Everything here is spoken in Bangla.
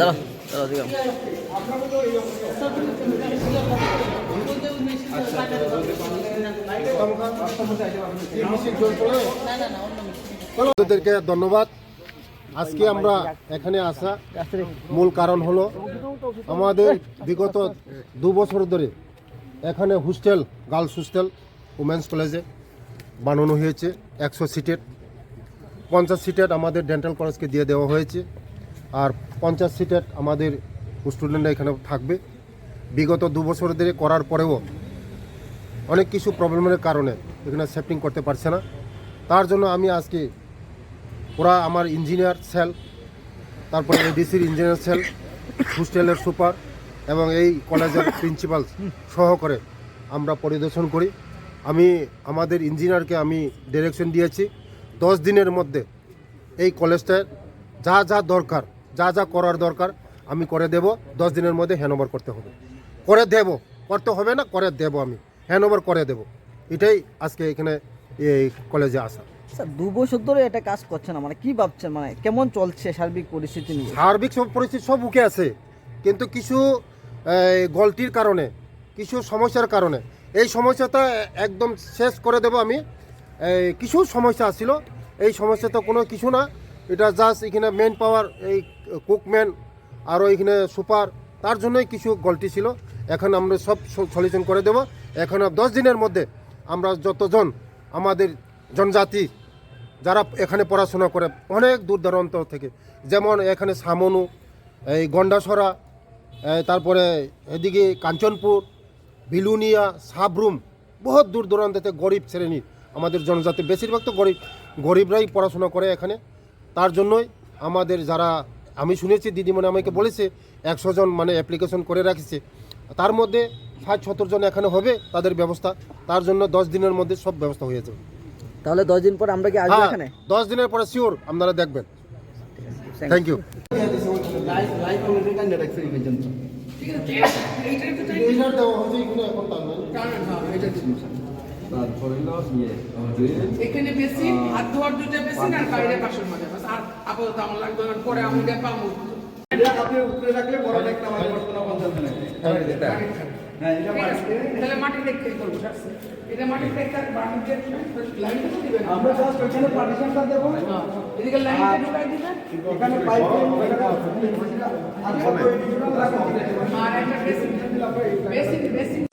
দাঁড়া ধন্যবাদ। আজকে আমরা এখানে আসা মূল কারণ হলো আমাদের বিগত দু বছর ধরে এখানে হোস্টেল, গার্লস হোস্টেল উমেন্স কলেজে বানানো হয়েছে। একশো সিটের, পঞ্চাশ সিটের আমাদের ডেন্টাল কলেজকে দিয়ে দেওয়া হয়েছে। আর পঞ্চাশ সিটের আমাদের স্টুডেন্টরা এখানে থাকবে। বিগত দু বছর ধরে করার পরেও অনেক কিছু প্রবলেমের কারণে এখানে সেফটিং করতে পারছে না। তার জন্য আমি আজকে ওরা আমার ইঞ্জিনিয়ার সেল তারপরে এডিসির ইঞ্জিনিয়ার সেল হোস্টেলের সুপার এবং এই কলেজের প্রিন্সিপাল সহকারে আমরা পরিদর্শন করি। আমি, আমাদের ইঞ্জিনিয়ারকে আমি ডিরেকশন দিয়েছি। দশ দিনের মধ্যে এই কলেজটার যা যা দরকার যা যা করার দরকার আমি করে দেব। দশ দিনের মধ্যে হ্যান্ডওভার করতে হবে। করে দেব। করতে হবে না করে দেব আমি। হ্যান্ডওভার করে দেব। এটাই আজকে এখানে এই কলেজে আসা। স্যার দু বছর ধরে এটা কাজ করছে না মানে কি ভাবছেন? মানে কেমন চলছে সার্বিক পরিস্থিতি নিয়ে? সার্বিক সব পরিস্থিতি সব বুকে আছে। কিন্তু কিছু গলটির কারণে কিছু সমস্যার কারণে এই সমস্যাটা একদম শেষ করে দেব আমি। কিছু সমস্যা আসছিল এই সমস্যাটা কোনো কিছু না। এটা জাস্ট এখানে মেন পাওয়ার এই কুকম্যান আরও এখানে সুপার তার জন্যই কিছু গলতি ছিল। এখন আমরা সব সলিউশন করে দেব। এখন দশ দিনের মধ্যে আমরা যতজন আমাদের জনজাতি যারা এখানে পড়াশোনা করে, অনেক দূর দূরান্ত থেকে, যেমন এখানে সামনু, এই গন্ডাসরা তারপরে এদিকে কাঞ্চনপুর বিলুনিয়া সাবরুম, বহুত দূর দূরান্ত থেকে গরিব শ্রেণির আমাদের জনজাতি, বেশিরভাগ তো গরিব, গরিবরাই পড়াশোনা করে এখানে। তার জন্যই আমাদের যারা আমি শুনেছি দিদিমণি আমাকে বলেছে একশো জন মানে অ্যাপ্লিকেশন করে রাখছে। তার মধ্যে ষাট সত্তর জন এখানে হবে তাদের ব্যবস্থা। তার জন্য দশ দিনের মধ্যে সব ব্যবস্থা হয়ে যাবে। তাহলে দশ দিন পর আমরা কি আসব হ্যাঁ, এখানে? দশ দিনের পরে শিওর আপনারা দেখবেন। থ্যাংক ইউ এখানে বেশি হাত ধোয়ার দুইটা বেশি আর বাইরে বাসন মাজা। বাস আর আপাতত আমার লাগবে পরে আমি রাখছি। এটা মাটি দেখতে আর বাড়ি দেখতে লাইনটা তো দিবেন। আমরা জাস্ট ওখানে পার্টিশনটা দেব। এদিকে লাইনটা ঢুকাই দিবেন। এখানে পাইপ আর একটা বেশি বেশি বেশি